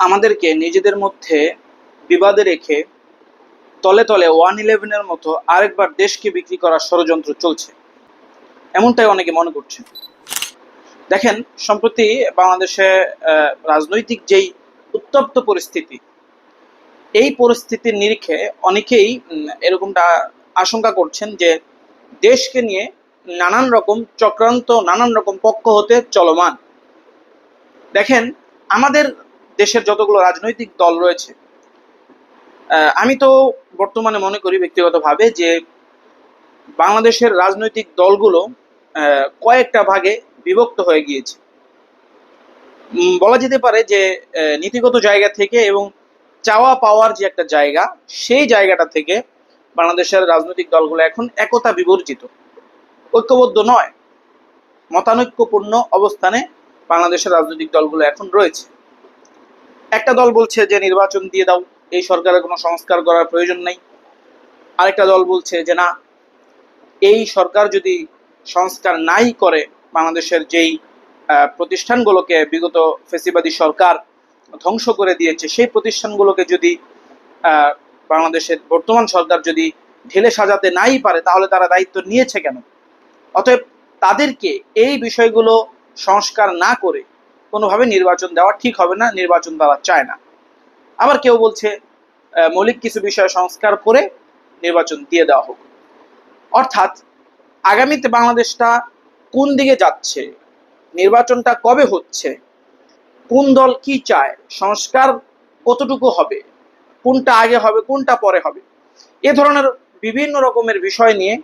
আমাদেরকে নিজেদের মধ্যে বিবাদে রেখে তলে তলে ওয়ান ইলেভেনের মতো আরেকবার দেশকে বিক্রি করার ষড়যন্ত্র চলছে। এমনটাই অনেকে মনে করছে। দেখেন, সম্প্রতি বাংলাদেশে রাজনৈতিক যেই উত্তপ্ত পরিস্থিতি, এই পরিস্থিতির নিরিখে অনেকেই এরকমটা আশঙ্কা করছেন যে দেশকে নিয়ে নানান রকম চক্রান্ত, নানান রকম পক্ষ হতে চলমান। দেখেন, আমাদের দেশের যতগুলো রাজনৈতিক দল রয়েছে আমি তো বর্তমানে মনে করি ব্যক্তিগতভাবে যে বাংলাদেশের রাজনৈতিক দলগুলো কয়েকটা ভাগে বিভক্ত হয়ে গিয়েছে। বলা যেতে পারে যে নীতিগত জায়গা থেকে এবং চাওয়া পাওয়ার যে একটা জায়গা, সেই জায়গাটা থেকে বাংলাদেশের রাজনৈতিক দলগুলো এখন একতা বিবর্জিত, ঐক্যবদ্ধ নয়। মতানৈক্যপূর্ণ অবস্থানে বাংলাদেশের রাজনৈতিক দলগুলো এখন রয়েছে। একটা দল বলছে যে নির্বাচন দিয়ে দাও, এই সরকারের কোনো সংস্কার করার প্রয়োজন নেই। আরেকটা দল বলছে যে না, এই সরকার যদি সংস্কার নাই করে, বাংলাদেশের যেই প্রতিষ্ঠানগুলোকে বিগত ফেসিবাদী সরকার ধ্বংস করে দিয়েছে, সেই প্রতিষ্ঠানগুলোকে যদি বাংলাদেশের বর্তমান সরকার যদি ঢেলে সাজাতে নাই পারে, তাহলে তারা দায়িত্ব নিয়েছে কেন? অতএব তাদেরকে এই বিষয়গুলো সংস্কার না করে কোনোভাবে নির্বাচন দেওয়া ঠিক হবে না, নির্বাচন তারা চায় না। আবার কেউ বলছে মৌলিক কিছু বিষয় সংস্কার করে নির্বাচন দিয়ে দেওয়া হোক। অর্থাৎ আগামীতে বাংলাদেশটা কোন দিকে যাচ্ছে, নির্বাচনটা কবে হচ্ছে, কোন দল কি চায়, সংস্কার কতটুকু হবে, কোনটা আগে হবে, কোনটা পরে হবে, এ ধরনের বিভিন্ন রকমের বিষয় নিয়ে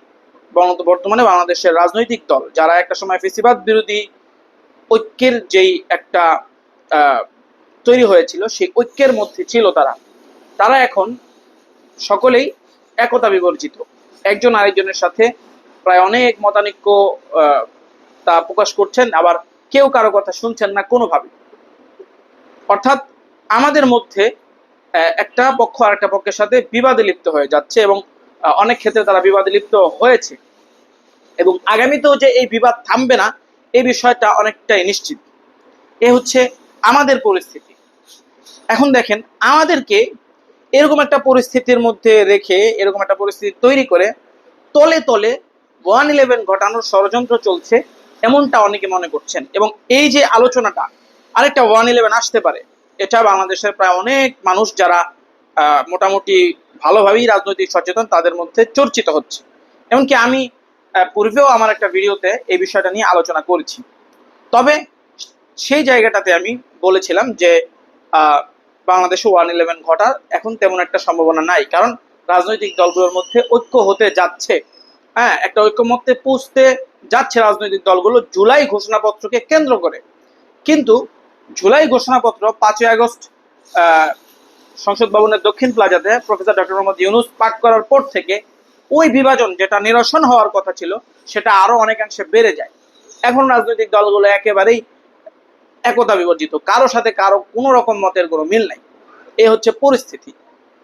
বর্ত- বর্তমানে বাংলাদেশের রাজনৈতিক দল, যারা একটা সময় ফেসিবাদ বিরোধী ঐক্যের যেই একটা তৈরি হয়েছিল, সেই ঐক্যের মধ্যে ছিল তারা। তারা এখন সকলেই একতা বিবর্জিত। একজন আরেকজনের সাথে প্রায় অনেক মতানৈক্য তা প্রকাশ করছেন, আবার কেউ কারও কথা শুনছেন না কোনোভাবে। অর্থাৎ আমাদের মধ্যে একটা পক্ষ আর একটা পক্ষের সাথে বিবাদে লিপ্ত হয়ে যাচ্ছে এবং অনেক ক্ষেত্রে তারা বিবাদে লিপ্ত হয়েছে। এবং আগামীতেও যে এই বিবাদ থামবে না এই বিষয়টা অনেকটাই নিশ্চিত। এ হচ্ছে আমাদের পরিস্থিতি। এখন দেখেন, আমাদেরকে এরকম একটা পরিস্থিতির মধ্যে রেখে, এরকম একটা পরিস্থিতি তৈরি করে তলে তলে ওয়ান ইলেভেন ঘটানোর ষড়যন্ত্র চলছে এমনটা অনেকে মনে করছেন। এবং এই যে আলোচনাটা, আরেকটা ওয়ান ইলেভেন আসতে পারে, এটা বাংলাদেশের প্রায় অনেক মানুষ যারা মোটামুটি ভালোভাবেই রাজনৈতিক সচেতন, তাদের মধ্যে চর্চিত হচ্ছে। এমনকি আমি পূর্বেও আমার একটা ভিডিওতে এই বিষয়টা নিয়ে আলোচনা করেছি। তবে সেই জায়গাটাতে আমি বলেছিলাম যে বাংলাদেশে ওয়ান ইলেভেন ঘটার এখন তেমন একটা সম্ভাবনা নাই। কারণ রাজনৈতিক দলগুলোর মধ্যে ঐক্য হতে যাচ্ছে। হ্যাঁ একটা ঐক্যমত্যে পৌঁছতে যাচ্ছে রাজনৈতিক দলগুলো জুলাই ঘোষণাপত্রকে কেন্দ্র করে। কিন্তু জুলাই ঘোষণাপত্র পাঁচই আগস্ট সংসদ ভবনের দক্ষিণ প্লাজাতে প্রফেসর ডক্টর মোহাম্মদ ইউনুস পাঠ করার পর থেকে ওই বিভাজন যেটা নিরসন হওয়ার কথা ছিল, সেটা আরও অনেকাংশে বেড়ে যায়। এখন রাজনৈতিক দলগুলো একেবারেই একতা বিবর্জিত। কারও সাথে কারও কোনো রকম মতের কোনো মিল নাই। এ হচ্ছে পরিস্থিতি।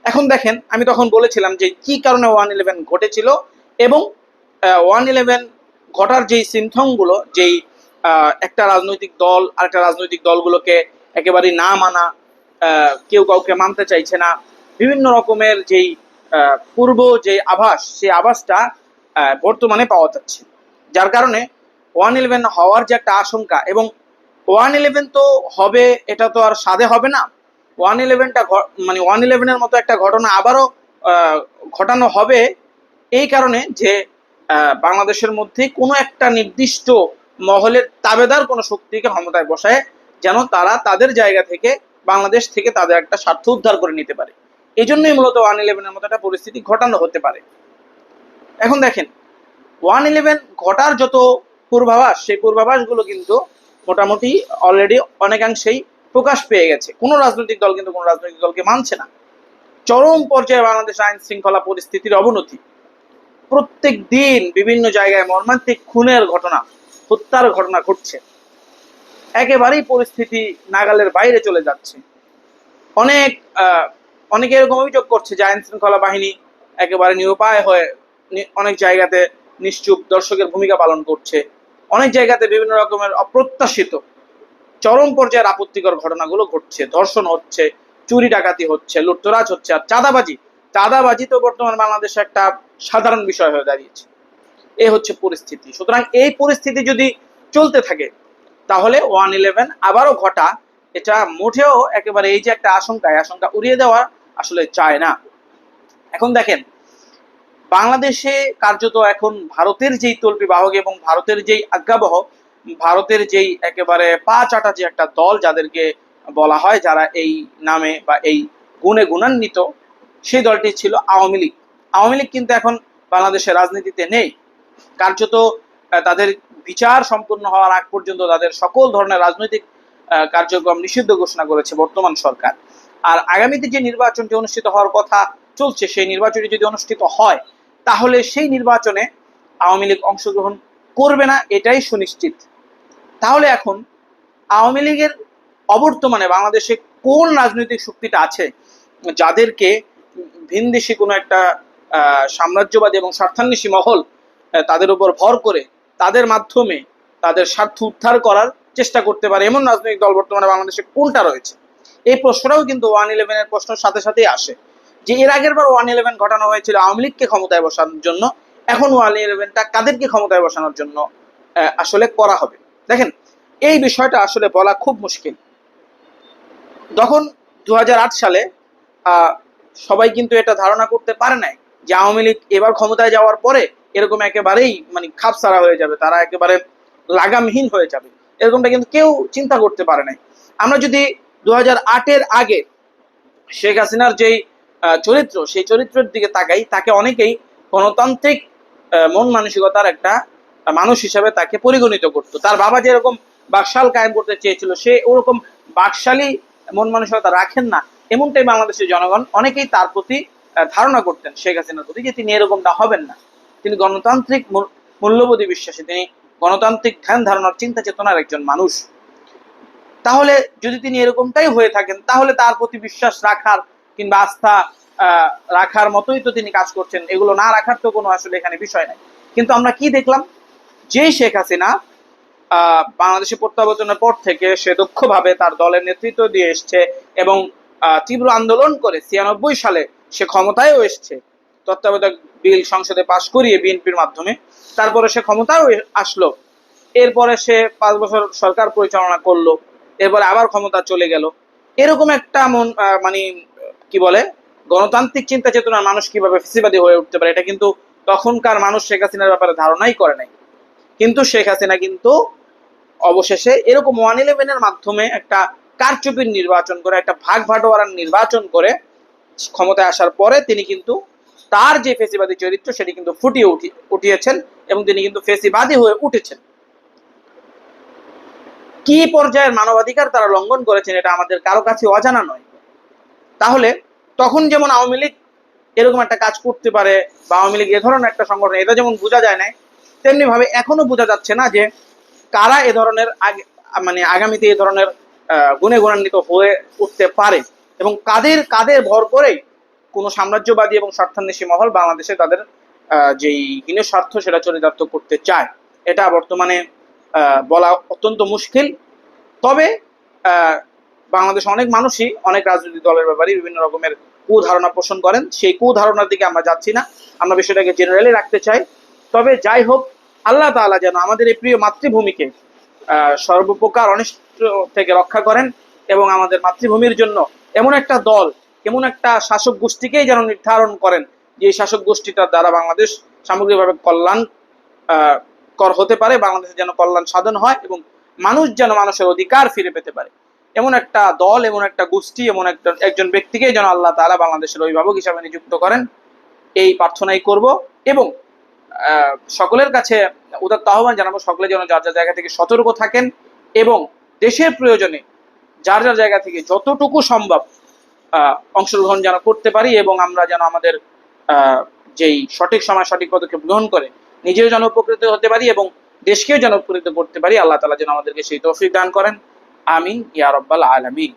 এখন দেখেন, আমি তখন বলেছিলাম যে কি কারণে ওয়ান ইলেভেন ঘটেছিল এবং ওয়ান ইলেভেন ঘটার যেই সিমথমগুলো যেই একটা রাজনৈতিক দল, আরেকটা রাজনৈতিক দলগুলোকে একেবারেই না মানা কেউ কাউকে মানতে চাইছে না, বিভিন্ন রকমের যেই পূর্ব যে আভাস, সেই আভাসটা বর্তমানে পাওয়া যাচ্ছে। যার কারণে ওয়ান ইলেভেন হওয়ার যে একটা আশঙ্কা এবং ওয়ান ইলেভেন তো হবে, এটা তো আর সাদে হবে না। ওয়ান ইলেভেনটা মানে ওয়ান ইলেভেনের মতো একটা ঘটনা আবারও ঘটানো হবে এই কারণে যে বাংলাদেশের মধ্যে কোনো একটা নির্দিষ্ট মহলের তাবেদার কোনো শক্তিকে ক্ষমতায় বসায় যেন তারা তাদের জায়গা থেকে, বাংলাদেশ থেকে তাদের একটা স্বার্থ উদ্ধার করে নিতে পারে। এই জন্যই মূলত ওয়ান ইলেভেনের মতো একটা পরিস্থিতি ঘটানো হতে পারে। এখন দেখেন ওয়ান ইলেভেন ঘটার যত পূর্বাভাস, সেই পূর্বাভাসগুলো কিন্তু মোটামুটি অলরেডি অনেকাংশেই প্রকাশ পেয়ে গেছে। কোনো রাজনৈতিক দল কিন্তু কোনো রাজনৈতিক দলকে মানছে না। চরম পর্যায়ে বাংলাদেশ আইন শৃঙ্খলা পরিস্থিতির অবনতি। প্রত্যেক দিন বিভিন্ন জায়গায় মর্মান্তিক খুনের ঘটনা, হত্যার ঘটনা ঘটছে। একেবারেই পরিস্থিতি নাগালের বাইরে চলে যাচ্ছে। অনেক অনেকে এরকম অভিযোগ করছে যে আইন শৃঙ্খলা বাহিনী একেবারে নিরুপায় হয়ে অনেক জায়গাতে নিশ্চুপ দর্শকের ভূমিকা পালন করছে। অনেক জায়গাতে বিভিন্ন রকমের অপ্রত্যাশিত চরম পর্যায়ের আপত্তিকর ঘটনাগুলো ঘটছে। ধর্ষণ হচ্ছে, চুরি ডাকাতি হচ্ছে, লুটতরাজ হচ্ছে আর চাঁদাবাজি। চাঁদাবাজি তো বর্তমান বাংলাদেশে একটা সাধারণ বিষয় হয়ে দাঁড়িয়েছে। এ হচ্ছে পরিস্থিতি। সুতরাং এই পরিস্থিতি যদি চলতে থাকে, তাহলে ওয়ান ইলেভেন আবারও ঘটা, এটা মোটেও একেবারে এই যে একটা আশঙ্কা আশঙ্কা উড়িয়ে দেওয়া আসলে চায় না। এখন দেখেন, বাংলাদেশে কার্যত এখন ভারতের যেই তল্পি বাহক এবং ভারতের যেই আজ্ঞাবহ, ভারতের যেই একেবারে পা চাটা যে একটা দল যাদেরকে বলা হয়, যারা এই নামে বা এই গুণে গুণান্বিত, সেই দলটি ছিল আওয়ামী লীগ। আওয়ামী লীগ কিন্তু এখন বাংলাদেশের রাজনীতিতে নেই। কার্যত তাদের বিচার সম্পূর্ণ হওয়ার আগ পর্যন্ত তাদের সকল ধরনের রাজনৈতিক কার্যক্রম নিষিদ্ধ ঘোষণা করেছে বর্তমান সরকার। আর আগামীতে যে নির্বাচনটি অনুষ্ঠিত হওয়ার কথা চলছে, সেই নির্বাচনটি যদি অনুষ্ঠিত হয়, তাহলে সেই নির্বাচনে আওয়ামী লীগ অংশগ্রহণ করবে না, এটাই সুনিশ্চিত। তাহলে এখন আওয়ামী লীগের অবর্তমানে বাংলাদেশে কোন রাজনৈতিক শক্তিটা আছে, যাদেরকে ভিনদেশি কোনো একটা সাম্রাজ্যবাদী এবং স্বার্থান্বেষী মহল তাদের উপর ভর করে তাদের মাধ্যমে তাদের স্বার্থ উদ্ধার করার চেষ্টা করতে পারে এমন রাজনৈতিক দল বর্তমানে বাংলাদেশে কোনটা রয়েছে? এই প্রশ্নটাও কিন্তু ওয়ান ইলেভেনের প্রশ্নের সাথে সাথেই আসে। যে এর আগের বার ওয়ান ইলেভেন ঘটানো হয়েছিল আওয়ামী লীগকে ক্ষমতায় বসানোর জন্য, এখন ওয়ান ইলেভেনটা কাদেরকে ক্ষমতায় বসানোর জন্য আসলে করা হবে। দেখেন, এই বিষয়টা আসলে বলা খুব মুশকিল। তখন দু হাজার আট সালে সবাই কিন্তু এটা ধারণা করতে পারে নাই যে আওয়ামী লীগ এবার ক্ষমতায় যাওয়ার পরে এরকম একেবারেই মানে খাপসারা হয়ে যাবে, তারা একেবারে লাগামহীন হয়ে যাবে। এরকমটা কিন্তু কেউ চিন্তা করতে পারে নাই। আমরা যদি দু আগে শেখ হাসিনার যেই চরিত্র, সেই চরিত্রের দিকে তাকাই, তাকে অনেকেই গণতান্ত্রিক মন মানসিকতার একটা মানুষ হিসাবে তাকে পরিগণিত করত। তার বাবা যেরকম বাকশাল কায়েম করতে চেয়েছিল, সে ওরকম বাকশালী মন মানসিকতা রাখেন না। এমনটাই বাংলাদেশের জনগণ, অনেকেই তার প্রতি ধারণা করতেন শেখ হাসিনার প্রতি যে তিনি এরকমটা হবেন না। তিনি গণতান্ত্রিক মূল- মূল্যবোধী বিশ্বাসী, তিনি গণতান্ত্রিক ধ্যান ধারণার চিন্তা চেতনার একজন মানুষ। তাহলে যদি তিনি এরকমটাই হয়ে থাকেন, তাহলে তার প্রতি বিশ্বাস রাখার কিংবা আস্থা রাখার মতোই তো তিনি কাজ করছেন। এগুলো না রাখার তো কোনো আসলে এখানে বিষয় নাই। কিন্তু আমরা কি দেখলাম? যেই শেখ হাসিনা বাংলাদেশে প্রত্যাবর্তনের পর থেকে সে দক্ষভাবে তার দলের নেতৃত্ব দিয়ে এসছে এবং তীব্র আন্দোলন করে ছিয়ানব্বই সালে সে ক্ষমতায়ও এসছে। তত্ত্বাবধায়ক বিল সংসদে পাশ করিয়ে বিএনপির মাধ্যমে তারপরে সে ক্ষমতায়ও আসলো। এরপরে সে পাঁচ বছর সরকার পরিচালনা করল। এরপরে আবার ক্ষমতা চলে গেল। এরকম একটা মন মানে কি বলে, গণতান্ত্রিক চিন্তা চেতনার মানুষ কীভাবে ফেসিবাদী হয়ে উঠতে পারে, এটা কিন্তু তখনকার মানুষ শেখ হাসিনার ব্যাপারে ধারণাই করে নাই। কিন্তু শেখ হাসিনা কিন্তু অবশেষে এরকম ওয়ান ইলেভেনের মাধ্যমে একটা কারচুপির নির্বাচন করে, একটা ভাগ ভাটোয়ারার নির্বাচন করে ক্ষমতায় আসার পরে তিনি কিন্তু তার যে ফেসিবাদী চরিত্র সেটি কিন্তু ফুটিয়ে উঠি, উঠিয়েছেন এবং তিনি কিন্তু ফেসিবাদী হয়ে উঠেছেন। কি পর্যায়ের মানবাধিকার তারা লঙ্ঘন করেছেন এটা আমাদের কারও কাছে অজানা নয়। তাহলে তখন যেমন আওয়ামী লীগ এরকম একটা কাজ করতে পারে বা আওয়ামী লীগ এ ধরনের একটা সংগঠন, এটা যেমন বোঝা যায় না তেমনি ভাবে এখনও বোঝা যাচ্ছে না যে কারা এ ধরনের আগে মানে আগামীতে এ ধরনের গুণে গুণান্বিত হয়ে উঠতে পারে এবং কাদের কাদের ভর করে কোনো সাম্রাজ্যবাদী এবং স্বার্থান্বেষী মহল বাংলাদেশে তাদের যেই হীন স্বার্থ সেটা চরিতার্থ করতে চায়। এটা বর্তমানে বলা অত্যন্ত মুশকিল। তবে বাংলাদেশে অনেক মানুষই অনেক রাজনৈতিক দলের ব্যাপারে বিভিন্ন রকমের কুধারণা পোষণ করেন। সেই কুধারণার দিকে আমরা যাচ্ছি না। আমরা বিষয়টাকে জেনারেলি রাখতে চাই। তবে যাই হোক, আল্লাহ তাআলা যেন আমাদের এই প্রিয় মাতৃভূমিকে সর্বপ্রকার অনিষ্ট থেকে রক্ষা করেন এবং আমাদের মাতৃভূমির জন্য এমন একটা দল, এমন একটা শাসক গোষ্ঠীকেই যেন নির্ধারণ করেন যে শাসক গোষ্ঠীটার দ্বারা বাংলাদেশ সামগ্রিকভাবে কল্যাণ কর হতে পারে, বাংলাদেশে যেন কল্যাণ সাধন হয় এবং মানুষ যেন মানুষের অধিকার ফিরে পেতে পারে। এমন একটা দল, এমন একটা গোষ্ঠী, এমন একটা একজন ব্যক্তিকেই যেন আল্লাহ তাআলা বাংলাদেশের অভিভাবক হিসাবে নিযুক্ত করেন, এই প্রার্থনাই করব এবং সকলের কাছে উদাত্ত আহ্বান জানাব, সকলে যেন যার যার জায়গা থেকে সতর্ক থাকেন এবং দেশের প্রয়োজনে যার যার জায়গা থেকে যতটুকু সম্ভব অংশগ্রহণ যেন করতে পারি এবং আমরা যেন আমাদের যেই সঠিক সময় সঠিক পদক্ষেপ গ্রহণ করে নিজেও যেন উপকৃত হতে পারি এবং দেশকেও যেন উপকৃত করতে পারি। আল্লাহ তালা যেন আমাদেরকে সেই তৌফিক দান করেন। আমি ইয়ারব্বাল আলমী